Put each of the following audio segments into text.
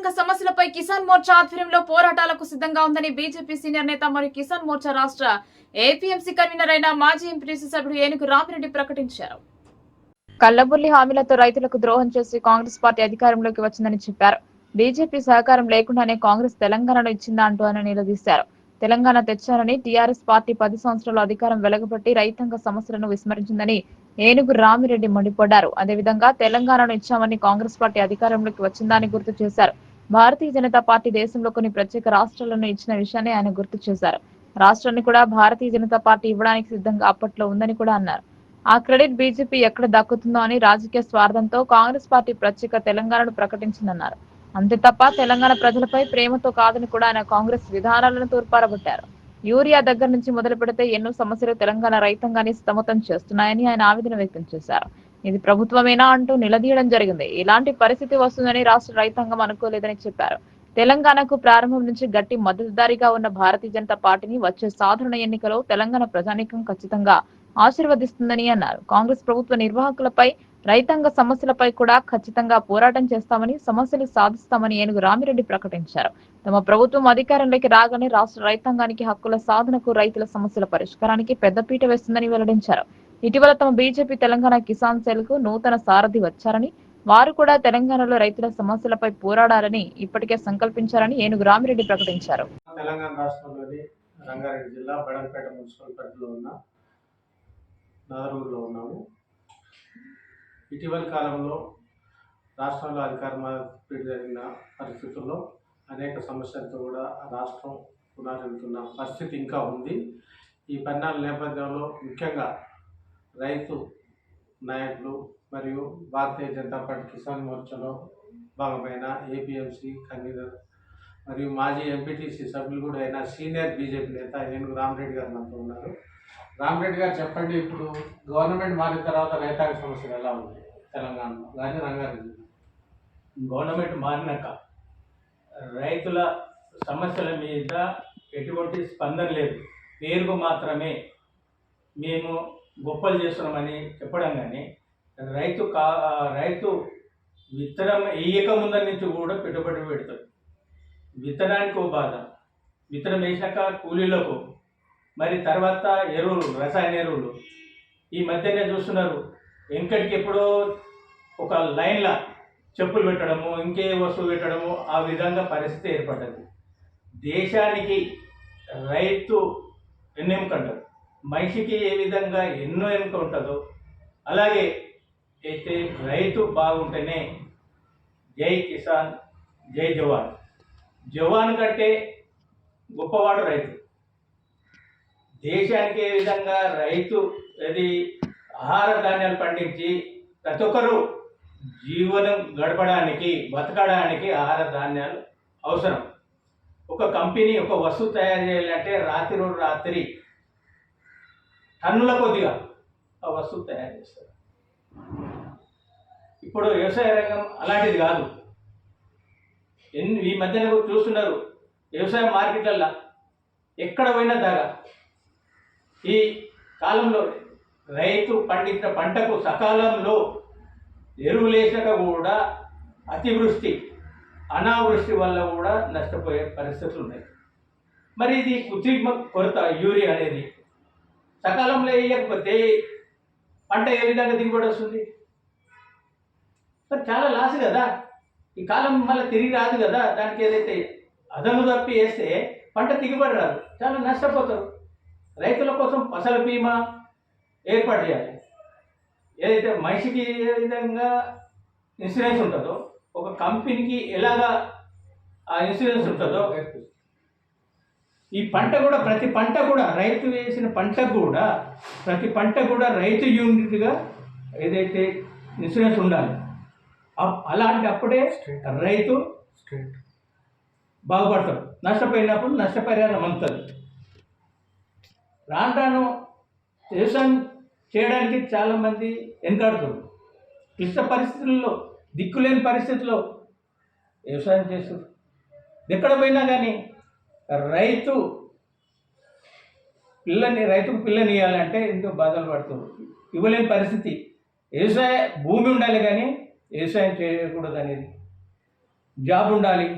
రైతాంగ సమస్యలపై కిసాన్ మోర్చా ఆధ్వర్యంలో పోరాటాలకు సిద్ధంగా ఉందని బీజేపీ సీనియర్ నేత మరియు కిసాన్ మోర్చా రాష్ట్ర ఏపీఎంసీ కన్వీనర్ అయిన మాజీ ఎంపీసీ సభ్యుడు ఏనుగు రామిరెడ్డి ప్రకటించారు. కల్లబుల్లి హామీలతో రైతులకు ద్రోహం చేసి కాంగ్రెస్ పార్టీ అధికారంలోకి వచ్చిందని చెప్పారు. బీజేపీ సహకారం లేకుండానే కాంగ్రెస్ తెలంగాణను ఇచ్చిందా అంటూ ఆయన నిలదీశారు. తెలంగాణ తెచ్చారని టీఆర్ఎస్ పార్టీ పది సంవత్సరాల అధికారం వెలగబట్టి రైతాంగ సమస్యలను విస్మరించిందని ఏనుగు రామిరెడ్డి మండిపడ్డారు. అదేవిధంగా తెలంగాణను ఇచ్చామని కాంగ్రెస్ పార్టీ అధికారంలోకి వచ్చిందని గుర్తు చేశారు. భారతీయ జనతా పార్టీ దేశంలో కొన్ని ప్రత్యేక రాష్ట్రాలను ఇచ్చిన విషయాన్ని ఆయన గుర్తు చేశారు. రాష్ట్రాన్ని కూడా భారతీయ జనతా పార్టీ ఇవ్వడానికి సిద్ధంగా అప్పట్లో ఉందని కూడా అన్నారు. ఆ క్రెడిట్ బీజేపీ ఎక్కడ దక్కుతుందో అని రాజకీయ స్వార్థంతో కాంగ్రెస్ పార్టీ ప్రత్యేక తెలంగాణను ప్రకటించిందన్నారు. అంతే తప్ప తెలంగాణ ప్రజలపై ప్రేమతో కాదని కూడా ఆయన కాంగ్రెస్ విధానాలను తూర్పారబట్టారు యూరియా దగ్గర నుంచి మొదలు పెడితే ఎన్నో సమస్యలు తెలంగాణ రైతాంగాన్ని సతమతం చేస్తున్నాయని ఆయన ఆవేదన వ్యక్తం చేశారు. ఇది ప్రభుత్వమేనా అంటూ నిలదీయడం జరిగింది. ఇలాంటి పరిస్థితి వస్తుందని రాష్ట్ర రైతాంగం అనుకోలేదని చెప్పారు. తెలంగాణకు ప్రారంభం నుంచి గట్టి మద్దతుదారిగా ఉన్న భారతీయ జనతా పార్టీని వచ్చే సాధారణ ఎన్నికలో తెలంగాణ ప్రజానీకం ఖచ్చితంగా ఆశీర్వదిస్తుందని అన్నారు. కాంగ్రెస్ ప్రభుత్వ నిర్వాహకులపై రైతాంగ సమస్యలపై కూడా ఖచ్చితంగా పోరాటం చేస్తామని సమస్యలు సాధిస్తామని ఏనుగు రామిరెడ్డి ప్రకటించారు. తమ ప్రభుత్వం అధికారంలోకి రాగానే రాష్ట్ర రైతాంగానికి హక్కుల సాధనకు రైతుల సమస్యల పరిష్కారానికి పెద్దపీట వేస్తుందని వెల్లడించారు. ఇటీవల తమ బీజేపీ తెలంగాణ కిసాన్ సెల్కు నూతన సారథి వచ్చారని వారు కూడా తెలంగాణలో రైతుల సమస్యలపై పోరాడాలని ఇప్పటికే సంకల్పించారని ఏనుగు రామిరెడ్డి ప్రకటించారు. తెలంగాణ రాష్ట్రంలోని రంగారెడ్డి జిల్లా బడంపేట మున్సిపల్ పరిధిలో ఉన్న నాదరూరులో ఉన్నాము. ఇటీవల కాలంలో రాష్ట్రంలో అధికార మార్పిడి జరిగిన పరిస్థితుల్లో అనేక సమస్యలతో కూడా రాష్ట్రం పునరుతున్న పరిస్థితి ఇంకా ఉంది. ఈ పరిణామాల నేపథ్యంలో ముఖ్యంగా రైతు నాయకులు మరియు భారతీయ జనతా పార్టీ కిసాన్ మోర్చాలో భాగమైన ఏపీఎంసీ కన్వీనర్ మరియు మాజీ ఎంపీటీసీ సభ్యులు కూడా అయిన సీనియర్ బీజేపీ నేత ఏనుగు రామరెడ్డి గారు మనతో ఉన్నారు. రామరెడ్డి గారు చెప్పండి ఇప్పుడు గవర్నమెంట్ మారిన తర్వాత రైతాంగ సమస్యలు ఎలా ఉంది తెలంగాణలో? కానీ రంగారెడ్డి. గవర్నమెంట్ మారినాక రైతుల సమస్యల మీద ఎటువంటి స్పందన లేదు. పేరుకు మాత్రమే మేము గొప్పలు చేస్తున్నామని చెప్పడం కానీ రైతు కా రైతు విత్తనం వేయక ముందర నుంచి కూడా పెట్టుబడి పెడతాడు. విత్తనానికి ఓ బాధ. విత్తనం వేసాక కూలీలకు మరి తర్వాత ఎరువులు రసాయన ఎరువులు. ఈ మధ్యనే చూస్తున్నారు వెంకటికి ఎప్పుడో ఒక లైన్లో చెప్పులు పెట్టడము ఇంకే వస్తువు పెట్టడము ఆ విధంగా పరిస్థితి ఏర్పడ్డది. దేశానికి రైతు ఎన్నో ఎముక మనిషికి ఏ విధంగా ఎన్నో ఎముక ఉంటుందో అలాగే అయితే రైతు బాగుంటేనే జై కిసాన్ జై జవాన్. జవాన్ కంటే గొప్పవాడు రైతు. దేశానికి ఏ విధంగా రైతు అది ఆహార ధాన్యాలు పండించి ప్రతి ఒక్కరూ జీవనం గడపడానికి బతకడానికి ఆహార ధాన్యాలు అవసరం. ఒక కంపెనీ ఒక వస్తువు తయారు చేయాలంటే రాత్రి రోజు రాత్రి టన్నుల కొద్దిగా ఆ వస్తువు తయారు చేస్తారు. ఇప్పుడు వ్యవసాయ రంగం అలాంటిది కాదు. ఎన్ని ఈ మధ్యన చూస్తున్నారు వ్యవసాయ మార్కెట్లల్లో ఎక్కడ పోయినా ధర. ఈ కాలంలో రైతు పండించిన పంటకు సకాలంలో ఎరువులేసాక కూడా అతివృష్టి అనావృష్టి వల్ల కూడా నష్టపోయే పరిస్థితులు ఉన్నాయి. మరి ఇది కృత్రిమ కొరత యూరియా అనేది. సకాలంలో వేయకపోతే పంట ఏ విధంగా దిగుబడి వస్తుంది? మరి చాలా లాస్ కదా. ఈ కాలం మళ్ళీ తిరిగి రాదు కదా. దానికి ఏదైతే అదను తప్పి వేస్తే పంట దిగుబడి రాదు. చాలా నష్టపోతారు. రైతుల కోసం ఫసల బీమా ఏర్పాటు చేయాలి. ఏదైతే మనిషికి ఏ విధంగా ఇన్సూరెన్స్ ఉంటుందో ఒక కంపెనీకి ఎలాగా ఆ ఇన్సూరెన్స్ ఉంటుందో ఈ పంట కూడా ప్రతి పంట కూడా రైతు వేసిన పంట కూడా ప్రతి పంట కూడా రైతు యూనిట్గా ఏదైతే ఇన్సూరెన్స్ ఉండాలి అలాంటి అప్పుడే రైతు స్ట్రేట్ బాగుపడతాడు. నష్టపోయినప్పుడు నష్టపరిహారం అందుతుంది రాను రాను వ్యవసాయం చేయడానికి చాలామంది వెనకాడుతున్నారు. క్లిష్ట పరిస్థితుల్లో దిక్కులేని పరిస్థితుల్లో వ్యవసాయం చేస్తారు ఎక్కడ పోయినా కానీ రైతు పిల్లని రైతుకు పిల్లని ఇవ్వాలంటే ఎంతో బాధలు పడుతుంది ఇవ్వలేని పరిస్థితి. వ్యవసాయ భూమి ఉండాలి కానీ వ్యవసాయం చేయకూడదు అనేది జాబ్ ఉండాలి.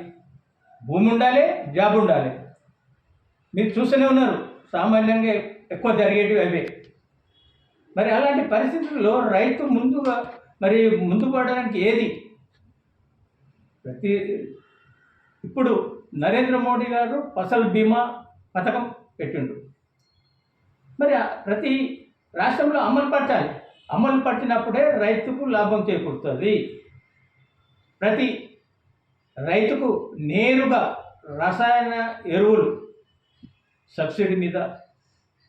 భూమి ఉండాలి జాబ్ ఉండాలి. మీరు చూస్తూనే ఉన్నారు సామాన్యంగా ఎక్కువ జరిగేటివి అవే. మరి అలాంటి పరిస్థితుల్లో రైతు ముందుగా మరి ముందు పడడానికి ఏది? ప్రతి ఇప్పుడు నరేంద్ర మోడీ గారు ఫసల్ బీమా పథకం పెట్టిండు. మరి ప్రతి రాష్ట్రంలో అమలు పరచాలి. అమలు పట్టినప్పుడే రైతుకు లాభం చేకూరుతుంది. ప్రతి రైతుకు నేరుగా రసాయన ఎరువులు సబ్సిడీ మీద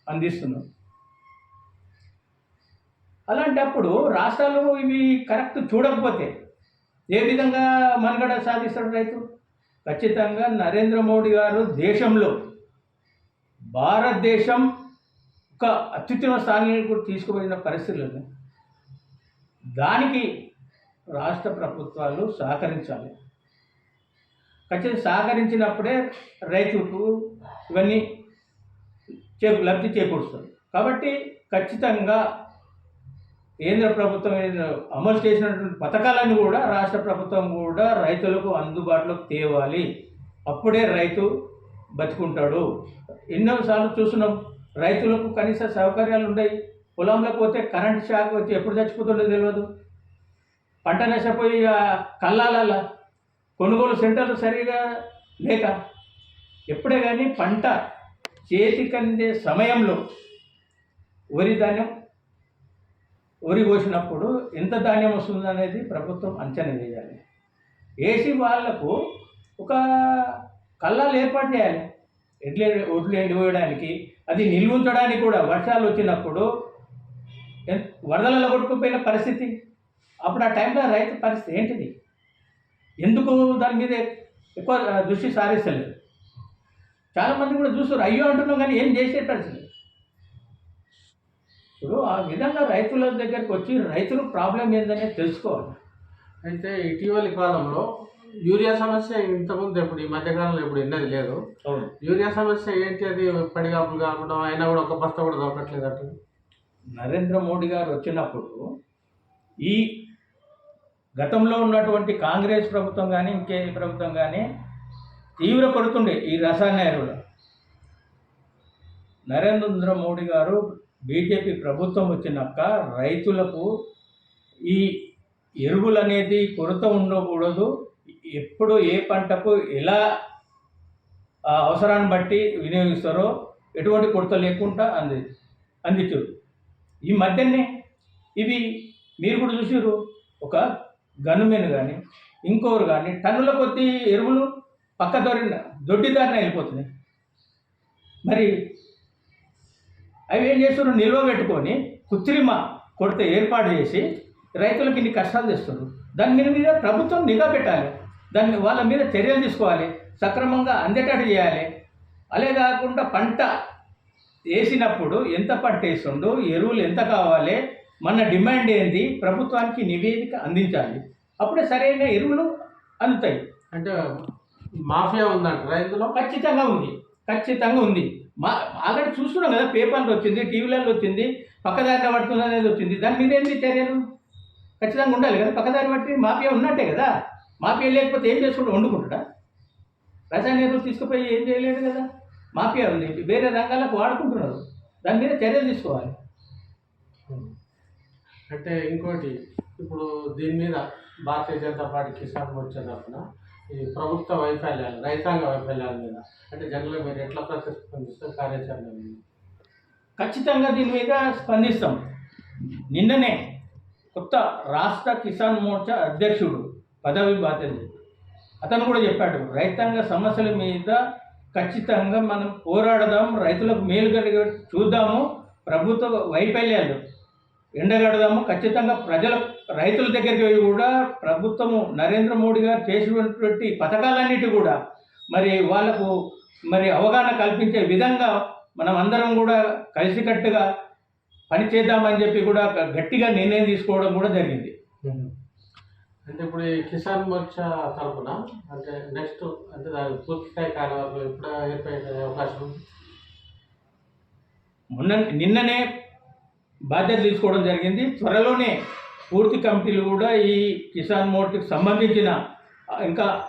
అందిస్తున్నాం అలాంటప్పుడు రాష్ట్రాలు ఇవి కరెక్ట్ చూడకపోతే ఏ విధంగా మనుగడ సాధిస్తాడు రైతు? ఖచ్చితంగా నరేంద్ర మోడీ గారు దేశంలో భారతదేశం ఒక అత్యుత్తమ స్థానానికి కూడా తీసుకుపోయిన పరిస్థితులు దానికి రాష్ట్ర ప్రభుత్వాలు సహకరించాలి. ఖచ్చితంగా సహకరించినప్పుడే రైతుకు ఇవన్నీ చే లబ్ధి చేకూరుస్తుంది కాబట్టి ఖచ్చితంగా కేంద్ర ప్రభుత్వం అమలు చేసినటువంటి పథకాలను కూడా రాష్ట్ర ప్రభుత్వం కూడా రైతులకు అందుబాటులోకి తేవాలి. అప్పుడే రైతు బతుకుంటాడు. ఎన్నోసార్లు చూస్తున్నాం రైతులకు కనీస సౌకర్యాలు ఉన్నాయి పొలంలోకి పోతే కరెంట్ షాక్ వచ్చి ఎప్పుడు చచ్చిపోతుండో తెలియదు పంట నష్టపోయి ఆ కొనుగోలు సెంటర్లు సరిగా లేక ఎప్పుడే కానీ పంట చేతికందే సమయంలో వరి ధాన్యం వరి కోసినప్పుడు ఎంత ధాన్యం వస్తుంది అనేది ప్రభుత్వం అంచనా వేయాలి. వేసి వాళ్ళకు ఒక కళ్ళాలు ఏర్పాటు చేయాలి. ఎడ్లు ఒడ్లు ఎండిపోయడానికి అది నిల్వ ఉంచడానికి కూడా వర్షాలు వచ్చినప్పుడు వరదలలో కొట్టుకుపోయిన పరిస్థితి. అప్పుడు ఆ టైంలో రైతు పరిస్థితి ఏంటిది? ఎందుకు దాని మీద ఎక్కువ దృష్టి సారిస్తలేదు? చాలామంది కూడా చూస్తారు అయ్యో అంటున్నాం కానీ ఏం చేసే పరిస్థితి? ఇప్పుడు ఆ విధంగా రైతుల దగ్గరికి వచ్చి రైతుల ప్రాబ్లం ఏందనేది తెలుసుకోవాలి. అయితే ఇటీవలి కాలంలో యూరియా సమస్య ఇంతకుముందు ఎప్పుడు ఈ మధ్యకాలంలో ఎప్పుడు ఎన్నది లేదు. యూరియా సమస్య ఏంటి అది పడిగాపులు కాకుండా అయినా కూడా ఒక బస్తా కూడా దొరకట్లేదు అటు. నరేంద్ర మోడీ గారు వచ్చినప్పుడు ఈ గతంలో ఉన్నటువంటి కాంగ్రెస్ ప్రభుత్వం కానీ ఇంకే ప్రభుత్వం కానీ తీవ్ర కొడుతుండే ఈ రసాయన ఎరువులు. నరేంద్ర మోడీ గారు బీజేపీ ప్రభుత్వం వచ్చినాక రైతులకు ఈ ఎరువులు అనేది కొరత ఉండకూడదు. ఎప్పుడు ఏ పంటకు ఎలా అవసరాన్ని బట్టి వినియోగిస్తారో ఎటువంటి కొరత లేకుండా అంది అందించారు. ఈ మధ్యనే ఇవి మీరు కూడా చూసారు ఒక గన్మెన్ కానీ ఇంకోరు కానీ టన్నుల కొద్ది ఎరువులు పక్క దొరిన దొడ్డిదారిన వెళ్ళిపోతున్నాయి. మరి అవి ఏం చేస్తున్నారు? నిల్వ పెట్టుకొని కృత్రిమ కొరత ఏర్పాటు చేసి రైతులకు ఇన్ని కష్టాలు తెస్తున్నారు. దాని మీద మీద ప్రభుత్వం నిఘా పెట్టాలి. దాన్ని వాళ్ళ మీద చర్యలు తీసుకోవాలి. సక్రమంగా అందేటట్టు చేయాలి. అలే కాకుండా పంట వేసినప్పుడు ఎంత పంట వేస్తుండో ఎరువులు ఎంత కావాలి మన డిమాండ్ ఏంది ప్రభుత్వానికి నివేదిక అందించాలి. అప్పుడే సరైన ఎరువులు అందుతాయి. అంటే మాఫియా ఉందంట రైతులో? ఖచ్చితంగా ఉంది. ఖచ్చితంగా ఉంది. మా ఆల్రెడీ చూస్తున్నాం కదా పేపర్లో వచ్చింది టీవీలలో వచ్చింది పక్కదారిన పడుతుంది అనేది వచ్చింది. దాని మీద ఏంటి చర్యలు? ఖచ్చితంగా ఉండాలి కదా పక్కదారి బట్టి మాఫియా ఉన్నట్టే కదా. మాఫియా లేకపోతే ఏం చేసుకుంటూ వండుకుంటాడా? రసాయన ఎరువులు తీసుకుపోయి ఏం చేయలేడు కదా? మాఫియా ఉంది వేరే రంగాలకు వాడుకుంటున్నారు. దాని మీద చర్యలు తీసుకోవాలి. అంటే ఇంకోటి ఇప్పుడు దీని మీద భారతీయ జనతా పార్టీ కిసాన్ మోర్చా తరఫున ఈ ప్రభుత్వ వైఫల్యాలు రైతాంగ వైఫల్యాల మీద. అంటే జనరల్గా మీరు ఎట్లా ప్రతిస్పందిస్తారు కార్యాచరణ మీద ఖచ్చితంగా దీని మీద స్పందిస్తాం. నిన్ననే కొత్త రాష్ట్ర కిసాన్ మోర్చా అధ్యక్షుడు పదవి బాధ్యత అతను కూడా చెప్పాడు రైతాంగ సమస్యల మీద ఖచ్చితంగా మనం పోరాడదాం రైతులకు మేలు కలిగే చూద్దాము ప్రభుత్వ వైఫల్యాలు ఎండగడదాము. ఖచ్చితంగా ప్రజల రైతుల దగ్గరికి కూడా ప్రభుత్వము నరేంద్ర మోడీ గారు చేసినటువంటి పథకాలన్నిటి కూడా మరి వాళ్ళకు మరి అవగాహన కల్పించే విధంగా మనం అందరం కూడా కలిసికట్టుగా పని చేద్దామని చెప్పి కూడా గట్టిగా నిర్ణయం తీసుకోవడం కూడా జరిగింది. అంటే ఇప్పుడు ఈ కిసాన్ మోర్చా తరఫున అంటే నెక్స్ట్ అంటే దాని పూర్తి స్థాయి కార్యవర్గం ఏర్పడే అవకాశం ఉంది? మొన్న నిన్ననే బాధ్యత తీసుకోవడం జరిగింది. త్వరలోనే పూర్తి కమిటీలు కూడా ఈ కిసాన్ మోర్చాకి సంబంధించిన ఇంకా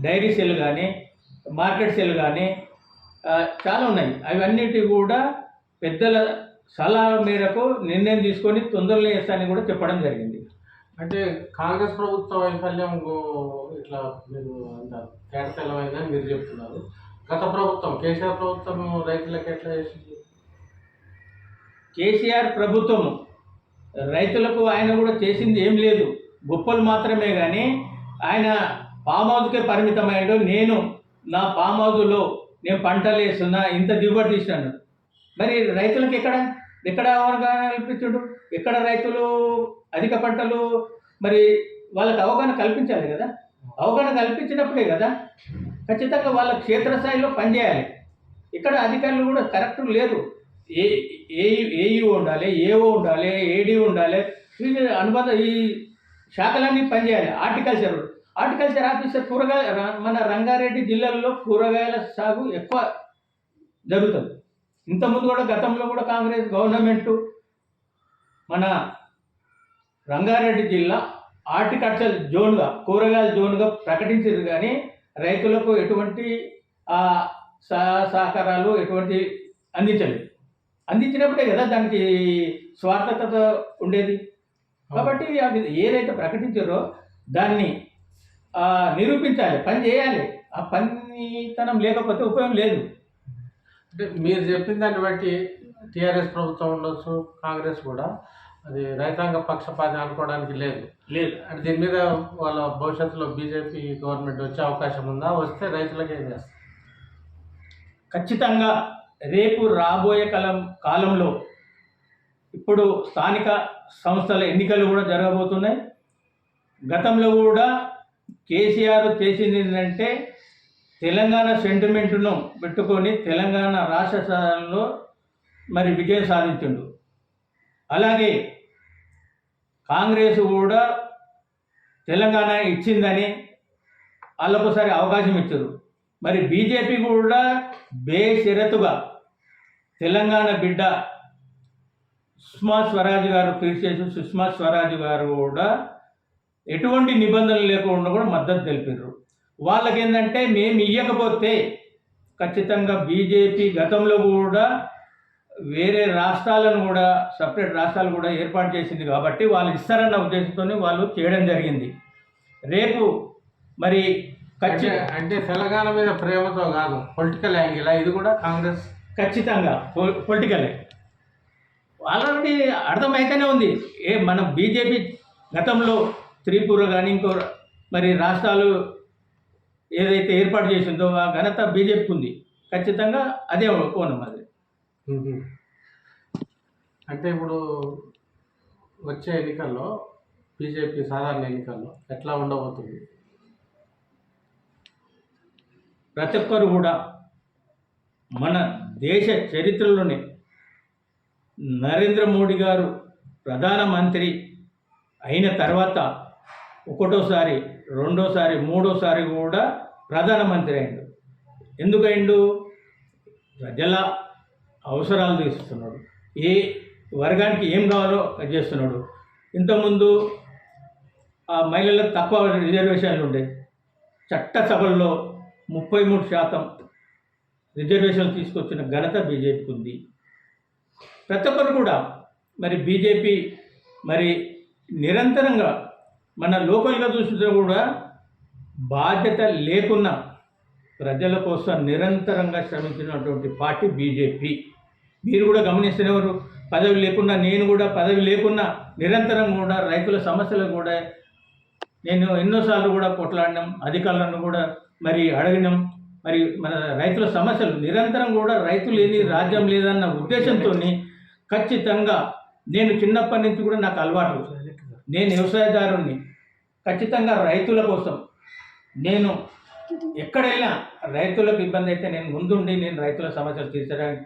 డైరీ సెల్ కానీ మార్కెట్ సెల్ కానీ చాలా ఉన్నాయి. అవన్నిటి కూడా పెద్దల సలహా మేరకు నిర్ణయం తీసుకొని తొందరలో వేస్తానని కూడా చెప్పడం జరిగింది. అంటే కాంగ్రెస్ ప్రభుత్వ వైఫల్యం గో- ఇట్లా మీరు అంత తేటతెల్లమైందని మీరు చెప్తున్నారు. గత ప్రభుత్వం కేసీఆర్ ప్రభుత్వం రైతులకు ఎట్లా చేసింది? కేసీఆర్ ప్రభుత్వం రైతులకు ఆయన కూడా చేసింది ఏం లేదు. గొప్పలు మాత్రమే కానీ ఆయన ఫామ్ హౌస్కే పరిమితమయ్యాడు. నేను నా ఫామ్ హౌస్లో నేను పంటలు వేస్తున్నా ఇంత దిగుబడి తీసినాను. మరి రైతులకు ఎక్కడ? ఎక్కడ అవగాహన కల్పించుడు? ఎక్కడ రైతులు అధిక పంటలు? మరి వాళ్ళకి అవగాహన కల్పించాలి కదా. అవగాహన కల్పించినప్పుడే కదా ఖచ్చితంగా వాళ్ళ క్షేత్రస్థాయిలో పనిచేయాలి. ఇక్కడ అధికారులు కూడా కరెక్ట్ లేరు. ఏ ఏ ఏఈ ఉండాలి ఏఓ ఉండాలి ఏడి ఉండాలి ఈ అనుబంధ ఈ శాఖలన్నీ పనిచేయాలి. హార్టికల్చర్ హార్టికల్చర్ ఆఫీసర్ కూరగాయ మన రంగారెడ్డి జిల్లాలో కూరగాయల సాగు ఎక్కువ జరుగుతుంది. ఇంతకుముందు కూడా గతంలో కూడా కాంగ్రెస్ గవర్నమెంట్ మన రంగారెడ్డి జిల్లా హార్టికల్చర్ జోన్గా కూరగాయల జోన్గా ప్రకటించారు కానీ రైతులకు ఎటువంటి సహకారాలు ఎటువంటి అందించలేదు. అందించినప్పుడే కదా దానికి స్వార్థకత ఉండేది. కాబట్టి అది ఏదైతే ప్రకటించారో దాన్ని నిరూపించాలి పని చేయాలి. ఆ పనితనం లేకపోతే ఉపయోగం లేదు. అంటే మీరు చెప్పిన దాన్ని బట్టి టీఆర్ఎస్ ప్రభుత్వం ఉండొచ్చు కాంగ్రెస్ కూడా. అది రైతాంగ పక్షపాతి అనుకోవడానికి లేదు. లేదు. అంటే దీని మీద వాళ్ళ భవిష్యత్తులో బీజేపీ గవర్నమెంట్ వచ్చే అవకాశం ఉందా? వస్తే రైతులకు ఏం చేస్తారు? ఖచ్చితంగా రేపు రాబోయే కాలం కాలంలో ఇప్పుడు స్థానిక సంస్థల ఎన్నికలు కూడా జరగబోతున్నాయి. గతంలో కూడా కేసీఆర్ చేసింది ఏంటంటే తెలంగాణ సెంటిమెంట్ను పెట్టుకొని తెలంగాణ రాష్ట్ర సాధనలో మరి విజయం సాధించిండు. అలాగే కాంగ్రెస్ కూడా తెలంగాణ ఇచ్చిందని వాళ్ళకొకసారి అవకాశం ఇచ్చారు. మరి బీజేపీ కూడా బేషరతుగా తెలంగాణ బిడ్డ సుష్మా స్వరాజ్ గారు కృషి సుష్మా స్వరాజ్ గారు కూడా ఎటువంటి నిబంధనలు లేకుండా కూడా మద్దతు తెలిపారు. వాళ్ళకి ఏంటంటే మేము ఇవ్వకపోతే ఖచ్చితంగా బీజేపీ గతంలో కూడా వేరే రాష్ట్రాలను కూడా సపరేట్ రాష్ట్రాలు కూడా ఏర్పాటు చేసింది కాబట్టి వాళ్ళు ఇస్తారన్న ఉద్దేశంతోనే వాళ్ళు చేయడం జరిగింది. రేపు మరి ఖచ్చితంగా అంటే తెలంగాణ మీద ప్రేమతో కాదు పొలిటికల్ యాంగిల్. ఇది కూడా కాంగ్రెస్ ఖచ్చితంగా పొలిటికలే. ఆల్రెడీ అర్థమైతేనే ఉంది. ఏ మన బీజేపీ గతంలో త్రిపుర కానీ ఇంకో మరి రాష్ట్రాలు ఏదైతే ఏర్పాటు చేసిందో ఆ ఘనత బీజేపీకి ఉంది. ఖచ్చితంగా అదే కోణం అది. అంటే ఇప్పుడు వచ్చే ఎన్నికల్లో బీజేపీ సాధారణ ఎన్నికల్లో ఎట్లా ఉండబోతుంది? ప్రతి ఒక్కరు కూడా మన దేశ చరిత్రలోనే నరేంద్ర మోడీ గారు ప్రధానమంత్రి అయిన తర్వాత ఒకటోసారి రెండోసారి మూడోసారి కూడా ప్రధానమంత్రి అయిండు ఎందుకయిండు ప్రజల అవసరాలు తీస్తున్నాడు. ఏ వర్గానికి ఏం కావాలో అది చేస్తున్నాడు. ఇంతకుముందు ఆ మహిళలకు తక్కువ రిజర్వేషన్లు ఉండే చట్టసభల్లో ముప్పై మూడు శాతం రిజర్వేషన్లు తీసుకొచ్చిన ఘనత బీజేపీకి ఉంది. ప్రతి ఒక్కరు కూడా మరి బీజేపీ మరి నిరంతరంగా మన లోకల్గా చూసినా కూడా బాధ్యత లేకున్నా ప్రజల కోసం నిరంతరంగా శ్రమించినటువంటి పార్టీ బీజేపీ. మీరు కూడా గమనిస్తున్నవారు పదవి లేకున్నా నేను కూడా పదవి లేకున్నా నిరంతరం కూడా రైతుల సమస్యలు కూడా నేను ఎన్నోసార్లు కూడా కొట్లాడినాం అధికారులను కూడా మరి అడగినాం. మరి మన రైతుల సమస్యలు. నిరంతరం కూడా రైతులు లేని రాజ్యం లేదన్న ఉద్దేశంతో ఖచ్చితంగా నేను చిన్నప్పటి నుంచి కూడా నాకు అలవాటు. నేను వ్యవసాయదారుణ్ణి. ఖచ్చితంగా రైతుల కోసం నేను ఎక్కడైనా రైతులకు ఇబ్బంది అయితే నేను ముందుండి నేను రైతుల సమస్యలు తీర్చడానికి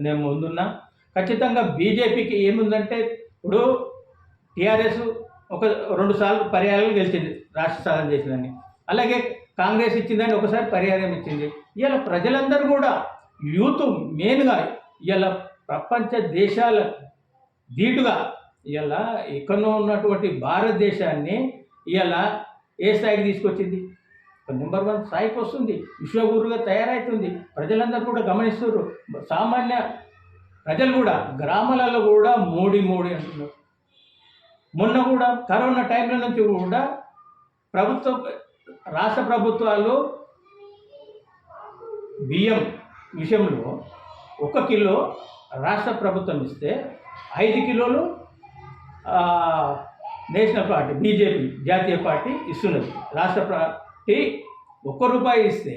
నేను ముందున్నా. ఖచ్చితంగా బీజేపీకి ఏముందంటే ఇప్పుడు టీఆర్ఎస్ ఒక రెండు సార్లు పర్యాయాలు గెలిచింది రాష్ట్ర సాధన చేసిందని. అలాగే కాంగ్రెస్ ఇచ్చిందని ఒకసారి పరిహారం ఇచ్చింది. ఇలా ప్రజలందరూ కూడా యూత్ మెయిన్గా ఇలా ప్రపంచ దేశాల ధీటుగా ఇలా ఎక్కడో ఉన్నటువంటి భారతదేశాన్ని ఇలా ఏ స్థాయికి తీసుకొచ్చింది? నెంబర్ వన్ స్థాయికి వస్తుంది. విశ్వగురుగా తయారవుతుంది ప్రజలందరూ కూడా గమనిస్తున్నారు. సామాన్య ప్రజలు కూడా గ్రామాలలో కూడా మోడీ మోడీ అంటున్నారు. మొన్న కూడా కరోనా టైంలో నుంచి కూడా ప్రభుత్వం రాష్ట్ర ప్రభుత్వాలు బియ్యం విషయంలో ఒక కిలో రాష్ట్ర ప్రభుత్వం ఇస్తే ఐదు కిలోలు నేషనల్ పార్టీ బీజేపీ జాతీయ పార్టీ ఇస్తున్నది. రాష్ట్ర పార్టీ ఒక్క రూపాయి ఇస్తే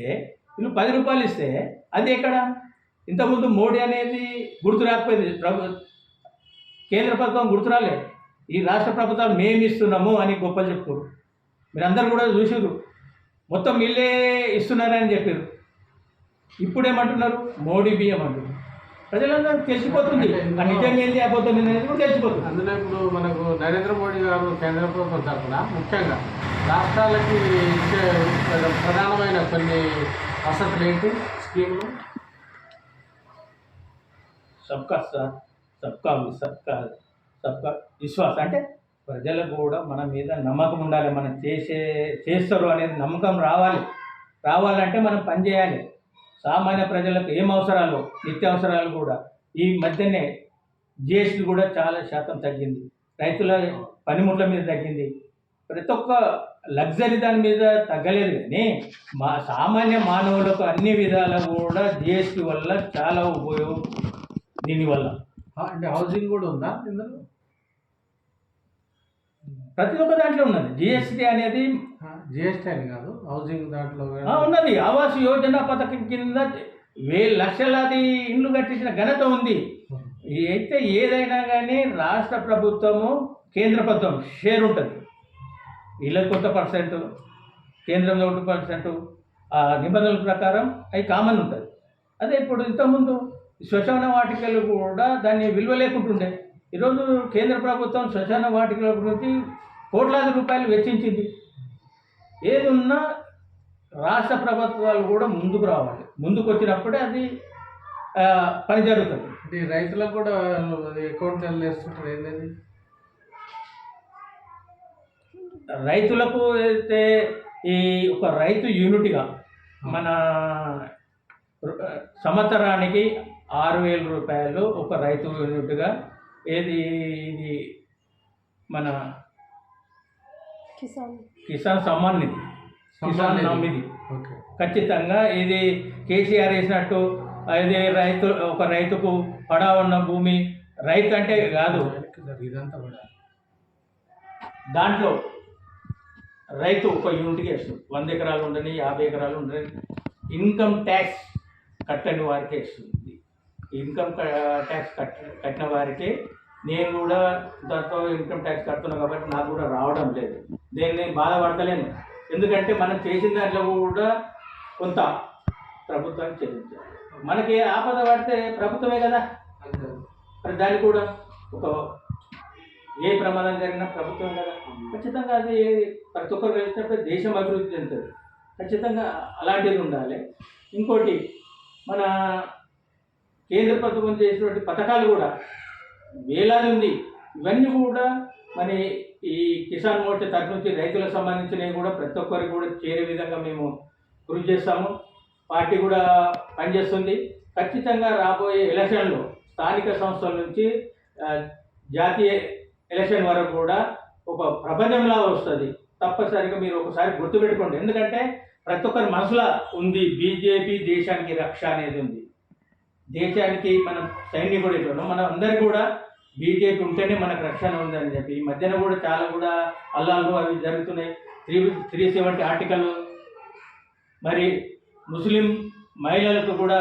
వీళ్ళు పది రూపాయలు ఇస్తే అది ఎక్కడ? ఇంతకుముందు మోడీ అనేది గుర్తు రాకపోయింది. ప్రభు కేంద్ర ప్రభుత్వం గుర్తు రాలేదు. ఈ రాష్ట్ర ప్రభుత్వాలు మేము ఇస్తున్నాము అని గొప్పలు చెప్పుకోరు. మీరందరూ కూడా చూసారు మొత్తం వీళ్ళే ఇస్తున్నారని చెప్పారు ఇప్పుడు ఏమంటున్నారు మోడీ బియ్యం అంటున్నారు. ప్రజలందరూ తెలిసిపోతుంది. నిజంగా అబద్ధం ఏంది అనేది కూడా తెలిసిపోతుంది. అందులో ఇప్పుడు మనకు నరేంద్ర మోడీ గారు కేంద్ర ప్రభుత్వం తరఫున ముఖ్యంగా రాష్ట్రాలకి ఇచ్చే ప్రధానమైన కొన్ని వసతులు ఏంటి? స్కీములు? సబ్కా సాత్ సబ్కా సబ్కా సబ్కా విశ్వాస్ అంటే ప్రజలకు కూడా మన మీద నమ్మకం ఉండాలి. మనం చేసే చేస్తారు అనేది నమ్మకం రావాలి. రావాలంటే మనం పని చేయాలి. సామాన్య ప్రజలకు ఏం అవసరాలు? నిత్యావసరాలు కూడా. ఈ మధ్యనే జిఎస్టీ కూడా చాలా శాతం తగ్గింది. రైతుల పనిముట్ల మీద తగ్గింది. ప్రతి ఒక్క లగ్జరీ దాని మీద తగ్గలేదు కానీ మా సామాన్య మానవులకు అన్ని విధాల కూడా జిఎస్టీ వల్ల చాలా ఉపయోగం దీనివల్ల. అంటే హౌసింగ్ కూడా ఉందా ఇందులో? ప్రతి ఒక్క దాంట్లో ఉన్నది. జిఎస్టీ అనేది జిఎస్టీ అని కాదు హౌసింగ్ దాంట్లో ఉన్నది. ఆవాస్ యోజన పథకం కింద వే లక్షలాది ఇండ్లు కట్టించిన ఘనత ఉంది. అయితే ఏదైనా కానీ రాష్ట్ర ప్రభుత్వము కేంద్ర ప్రభుత్వం షేర్ ఉంటుంది. వీళ్ళకి కొంత పర్సెంట్ కేంద్రంలో ఒకటి పర్సెంట్ ఆ నిబంధనల ప్రకారం అవి కామన్ ఉంటుంది. అదే ఇప్పుడు ఇంతకుముందు శ్మశాన వాటికలు కూడా దాన్ని విలువ లేకుంటుండే. ఈరోజు కేంద్ర ప్రభుత్వం శ్మశాన వాటికల గురించి కోట్లాది రూపాయలు వెచ్చించింది. ఏది ఉన్నా రాష్ట్ర ప్రభుత్వాలు కూడా ముందుకు రావాలి. ముందుకు వచ్చినప్పుడే అది పని జరుగుతుంది. అంటే రైతులకు కూడా అకౌంట్ వేస్తుంటారు ఏంటది? రైతులకు అయితే ఈ ఒక రైతు యూనిట్గా మన సంవత్సరానికి ఆరు వేల రూపాయలు ఒక రైతు యూనిట్గా ఏది ఇది మన కిసాన్. కిసాన్ సమ్మాన్ నిధి. కిసాన్ నిధి. ఓకే. ఖచ్చితంగా ఇది కేసీఆర్ వేసినట్టు ఇది రైతు ఒక రైతుకు పడా ఉన్న భూమి రైతు అంటే కాదు. ఇదంతా కూడా. దాంట్లో రైతు ఒక యూనిట్కి వేస్తుంది వంద ఎకరాలు ఉండని యాభై ఎకరాలు ఉండని ఇన్కమ్ ట్యాక్స్ కట్టని వారికే ఇస్తుంది ఇన్కమ్ ట్యాక్స్ కట్ కట్టిన వారికి నేను కూడా దాంతో ఇన్కమ్ ట్యాక్స్ కడుతున్నా కాబట్టి నాకు కూడా రావడం లేదు. దేన్ని నేను బాధపడతలేను. ఎందుకంటే మనం చేసిన దాంట్లో కూడా కొంత ప్రభుత్వానికి చెల్లించాలి. మనకి ఆపద పడితే ప్రభుత్వమే కదా. మరి దానికి కూడా ఒక ఏ ప్రమాదం జరిగినా ప్రభుత్వం కదా. ఖచ్చితంగా అది ప్రతి ఒక్కరు కలిసినప్పుడు దేశం అభివృద్ధి చెందుతుంది. ఖచ్చితంగా అలాంటిది ఉండాలి. ఇంకోటి మన కేంద్ర ప్రభుత్వం చేసినటువంటి పథకాలు కూడా వేలాది ఉంది. ఇవన్నీ కూడా మరి ఈ కిసాన్ మోర్చా తరఫు నుంచి రైతులకు సంబంధించినవి కూడా ప్రతి ఒక్కరికి కూడా చేరే విధంగా మేము కృషి చేస్తాము. పార్టీ కూడా పనిచేస్తుంది. ఖచ్చితంగా రాబోయే ఎలక్షన్లో స్థానిక సంస్థల నుంచి జాతీయ ఎలక్షన్ వరకు కూడా ఒక ప్రపంచంలా వస్తుంది. తప్పనిసరిగా మీరు ఒకసారి గుర్తుపెట్టుకోండి. ఎందుకంటే ప్రతి ఒక్కరి మనసులో ఉంది బీజేపీ దేశానికి రక్ష అనేది ఉంది. దేశానికి మనం సైనికుడు ఎట్లనో మనం అందరికీ కూడా బీజేపీ ఉంటేనే మనకు రక్షణ ఉందని చెప్పి ఈ మధ్యన కూడా చాలా కూడా అల్లాలు అవి జరుగుతున్నాయి. త్రీ త్రీ సెవెంటీ ఆర్టికల్ మరి ముస్లిం మహిళలకు కూడా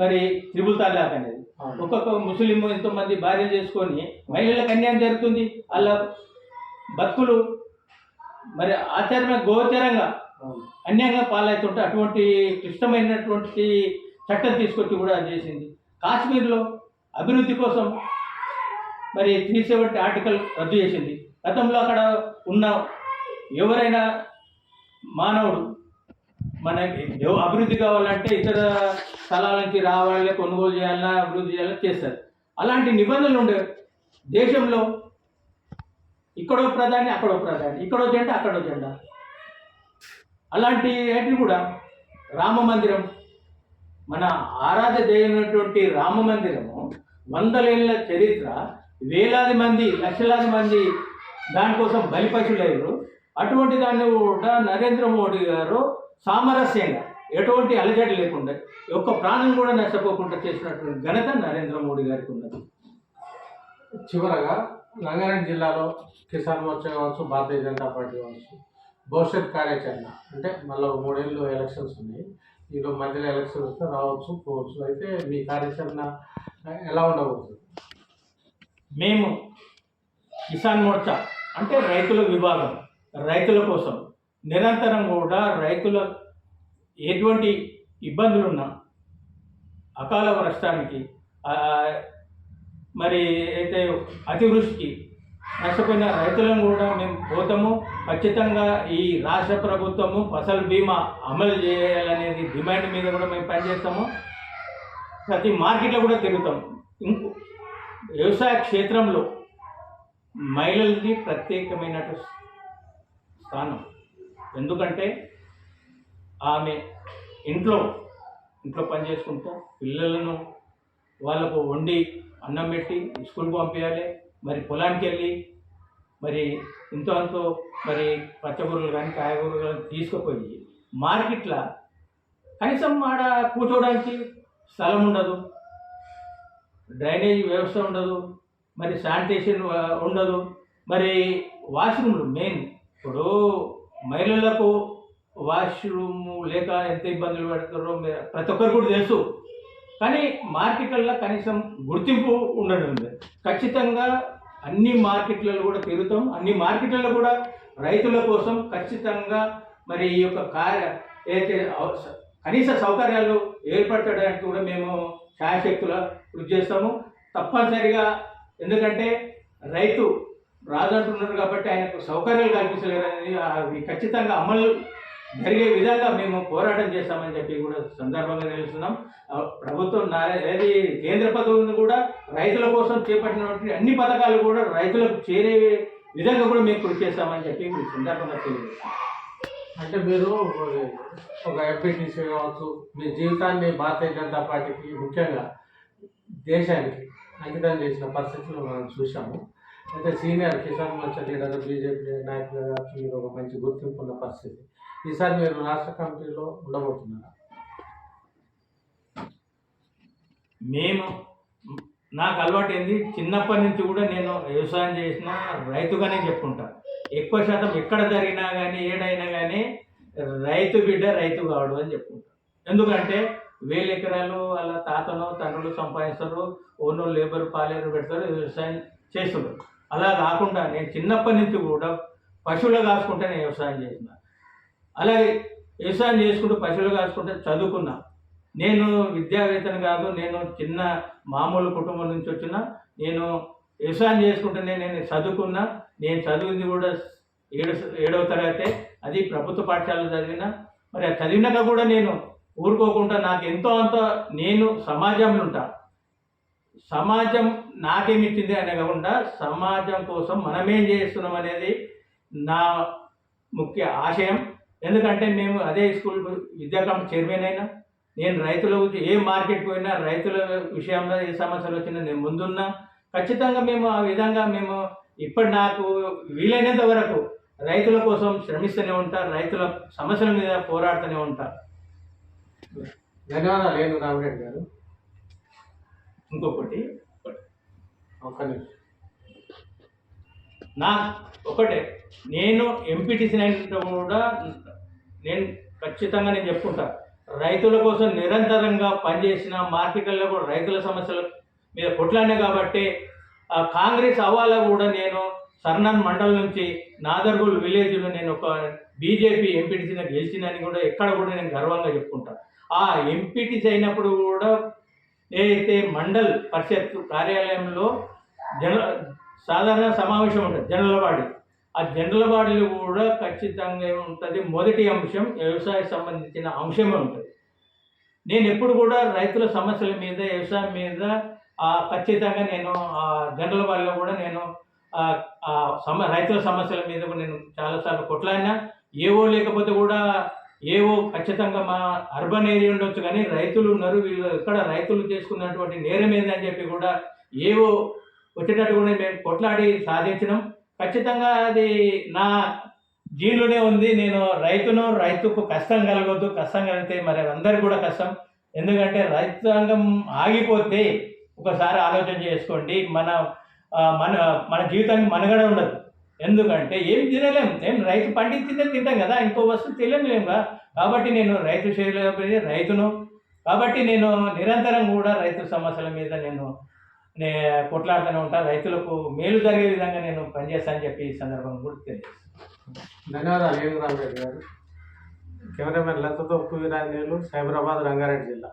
మరి త్రిబుల్ తలాక్ అనేది. ఒక్కొక్క ముస్లిం ఎంతోమంది భార్యలు చేసుకొని మహిళలకు అన్యాయం జరుగుతుంది. వాళ్ళ బతుకులు మరి ఆచరణ గోచరంగా. అన్యాయంగా పాలవుతుంటే అటువంటి క్లిష్టమైనటువంటి చట్టం తీసుకొచ్చి కూడా చేసింది. కాశ్మీర్లో అభివృద్ధి కోసం మరి త్రీ సెవెంటీ ఆర్టికల్ రద్దు చేసింది. గతంలో అక్కడ ఉన్న ఎవరైనా మానవుడు మనకి అభివృద్ధి కావాలంటే ఇతర స్థలాల నుంచి రావాలి కొనుగోలు చేయాలన్నా అభివృద్ధి చేయాలని చేస్తారు. అలాంటి నిబంధనలు ఉండే దేశంలో ఇక్కడో ప్రధాని అక్కడో ప్రధాని ఇక్కడో జెండా అక్కడో జెండా. అలాంటి వాటిని కూడా రామ మందిరం మన ఆరాధ్య దైవమైనటువంటి రామ మందిరము వందలేళ్ళ చరిత్ర వేలాది మంది లక్షలాది మంది దానికోసం బలిపశులయ్యారు అటువంటి దాన్ని కూడా నరేంద్ర మోడీ గారు సామరస్యంగా ఎటువంటి అలజడి లేకుండా ఒక్క ప్రాణం కూడా నష్టపోకుండా చేసినటువంటి ఘనత నరేంద్ర మోడీ గారికి ఉన్నది. చివరగా రంగారెడ్డి జిల్లాలో కిసాన్ మోర్చా కావచ్చు భారతీయ జనతా పార్టీ కావచ్చు భవిష్యత్ కార్యాచరణ అంటే మళ్ళీ ఒక మూడేళ్ళు ఎలక్షన్స్ ఉన్నాయి. ఈలో మధ్యలో ఎలక్షన్స్ వస్తే రావచ్చు పోవచ్చు. అయితే మీ కార్యాచరణ ఎలా ఉండబోతుంది? మేము కిసాన్ మోర్చా అంటే రైతుల విభాగం రైతుల కోసం. నిరంతరం కూడా రైతుల ఎటువంటి ఇబ్బందులున్నా అకాల వర్షానికి మరి అయితే అతివృష్టికి నష్టపోయిన రైతులను కూడా మేము పోతాము. ఖచ్చితంగా ఈ రాష్ట్ర ప్రభుత్వము ఫసల్ బీమా అమలు చేయాలనేది డిమాండ్ మీద కూడా మేము పనిచేస్తాము. ప్రతి మార్కెట్లో కూడా తిరుగుతాము. ఇంకో వ్యవసాయ క్షేత్రంలో మహిళలది ప్రత్యేకమైన స్థానం. ఎందుకంటే ఆమె ఇంట్లో ఇంట్లో పని చేసుకుంటూ పిల్లలను వాళ్ళకు వండి అన్నం పెట్టి స్కూల్కి పంపించాలి మరి పొలానికి వెళ్ళి మరి ఇంతో అంతో మరి పచ్చగూరలు కానీ కాయగూరలు కానీ తీసుకుపోయి మార్కెట్లో కనీసం ఆడ కూర్చోవడానికి స్థలం ఉండదు. డ్రైనేజ్ వ్యవస్థ ఉండదు మరి శానిటేషన్ ఉండదు. మరి వాష్రూమ్లు మెయిన్ ఇప్పుడు మహిళలకు వాష్రూమ్ లేక ఎంత ఇబ్బందులు పడతారో ప్రతి ఒక్కరు కూడా తెలుసు. కానీ మార్కెట్లలో కనీసం గుర్తింపు ఉండడం లేదు. ఖచ్చితంగా అన్ని మార్కెట్లలో కూడా తిరుగుతాం. అన్ని మార్కెట్లలో కూడా రైతుల కోసం ఖచ్చితంగా మరి ఈ యొక్క కార్య ఏదైతే కనీస సౌకర్యాలు ఏర్పరచడానికి కూడా మేము శాయశక్తుల కృషి చేస్తాము. తప్పనిసరిగా ఎందుకంటే రైతు రాజు అంటున్నారు కాబట్టి ఆయనకు సౌకర్యాలు కల్పించలేదని అనేది ఖచ్చితంగా అమలు జరిగే విధంగా మేము పోరాటం చేస్తామని చెప్పి కూడా సందర్భంగా తెలుస్తున్నాం. ప్రభుత్వం నా ఏది కేంద్ర పదవులను కూడా రైతుల కోసం చేపట్టినటువంటి అన్ని పథకాలు కూడా రైతులకు చేరే విధంగా కూడా మేము కృషి చేస్తామని చెప్పి ఈ సందర్భంగా తెలియజేస్తాం అంటే మీరు ఒక ఎంపీటీసీ కావచ్చు మీ జీవితాన్ని భారతీయ జనతా పార్టీకి ముఖ్యంగా దేశానికి అంకితం చేసిన పరిస్థితులు మనం చూసాము అయితే senior Kisan Morcha leader BJP నాయకులుగా మీరు ఒక మంచి గుర్తింపు ఉన్న పరిస్థితి. ఈసారి మీరు రాష్ట్ర కమిటీలో ఉండబోతున్నారా? మేము నాకు అలవాటు ఏంది చిన్నప్పటి నుంచి కూడా నేను వ్యవసాయం చేసిన రైతుగానే చెప్పుకుంటా. ఎక్కువ శాతం ఎక్కడ జరిగినా కానీ ఏడైనా కానీ రైతు బిడ్డ రైతు కావడం అని చెప్పుకుంటాను ఎందుకంటే వేల ఎకరాలు వాళ్ళ తాతను తండ్రులు సంపాదిస్తారు ఓనో లేబర్ పాలేరు పెడతారు వ్యవసాయం చేస్తుండ్రు అలా కాకుండా నేను చిన్నప్పటి నుంచి కూడా పశువులు కాసుకుంటే నేను వ్యవసాయం చేసిన అలాగే వ్యవసాయం చేసుకుంటూ పశువులు కాసుకుంటే చదువుకున్నా. నేను విద్యావేత్తను కాదు నేను చిన్న మామూలు కుటుంబం నుంచి వచ్చిన నేను వ్యవసాయం చేసుకుంటేనే నేను చదువుకున్నా. నేను చదివింది కూడా ఏడు ఏడవ తరగతే అది ప్రభుత్వ పాఠశాలలో చదివిన. మరి ఆ చదివినాక కూడా నేను ఊరుకోకుండా నాకు ఎంతో అంత నేను సమాజంలో ఉంటా. సమాజం నాకేమిచ్చింది అనే కాకుండా సమాజం కోసం మనమేం చేస్తున్నాం అనేది నా ముఖ్య ఆశయం. ఎందుకంటే మేము అదే స్కూల్ విద్యాకం చైర్మన్ అయినా నేను రైతుల గురించి ఏ మార్కెట్ పోయినా రైతుల విషయంలో ఏ సమస్యలు వచ్చినా నేను ముందున్నా. ఖచ్చితంగా మేము ఆ విధంగా మేము ఇప్పటి నాకు వీలైనంత వరకు రైతుల కోసం శ్రమిస్తూనే ఉంటా రైతుల సమస్యల మీద పోరాడుతూనే ఉంటా. ధన్యవాదాలు ఏను రామరెడ్డి గారు. ఇంకొకటి ఒక్క నిమిషం. నా ఒకటే. నేను ఎంపీటీసీ అయినట్టు కూడా నేను ఖచ్చితంగా నేను చెప్పుకుంటా. రైతుల కోసం నిరంతరంగా పనిచేసిన మార్కెట్లలో కూడా రైతుల సమస్యల మీద కొట్లాడినా కాబట్టి ఆ కాంగ్రెస్ అవ్వాలా కూడా నేను సర్నాన్ మండల్ నుంచి నాదర్గూల్ విలేజ్లో నేను ఒక బీజేపీ ఎంపీటీసీగా గెలిచిందని కూడా ఎక్కడ కూడా నేను గర్వంగా చెప్పుకుంటా. ఆ ఎంపీటీ అయినప్పుడు కూడా ఏదైతే మండల్ పరిషత్ కార్యాలయంలో జన సాధారణ సమావేశం ఉంటుంది జనరల్ బాడీ. ఆ జనరల్ బాడీలో కూడా ఖచ్చితంగా ఉంటుంది మొదటి అంశం వ్యవసాయ సంబంధించిన అంశమే ఉంటుంది. నేను ఎప్పుడు కూడా రైతుల సమస్యల మీద వ్యవసాయం మీద ఖచ్చితంగా నేను ఆ జనరల్ బాడీలో కూడా నేను ఆ, సమ రైతుల సమస్యల మీద కూడా నేను చాలాసార్లు కొట్లాడినా. ఏవో లేకపోతే కూడా ఏవో ఖచ్చితంగా మా అర్బన్ ఏరియా ఉండొచ్చు కానీ రైతులు ఉన్నారు వీళ్ళు ఇక్కడ రైతులు చేసుకున్నటువంటి నేరం ఏందని చెప్పి కూడా ఏవో వచ్చేటట్టు కూడా మేము కొట్లాడి సాధించినాం. ఖచ్చితంగా అది నా జీలునే ఉంది. నేను రైతును రైతుకు కష్టం కలగొద్దు. కష్టం కలిగితే మరి అందరికీ కూడా కష్టం. ఎందుకంటే రైతాంగం ఆగిపోతే ఒకసారి ఆలోచన చేసుకోండి. మన మన మన జీవితానికి మనుగడ ఉండదు. ఎందుకంటే ఏం తినలేము ఏం రైతు పండించిందే తింటాం కదా. ఇంకో వస్తువు తినలేం కదా కాబట్టి నేను రైతు చేయలేకపోయి రైతును కాబట్టి నేను నిరంతరం కూడా రైతు సమస్యల మీద నేను నే కొట్లాడుతూనే ఉంటా. రైతులకు మేలు జరిగే విధంగా నేను పనిచేస్తానని చెప్పి ఈ సందర్భంగా కూడా తెలియజేస్తాను ధన్యవాదాలు ఏనుగు రామరెడ్డి గారు కెమెరామెన్ లతతో ఉప్పు వీరాంజనేయులు సైబరాబాద్ రంగారెడ్డి జిల్లా.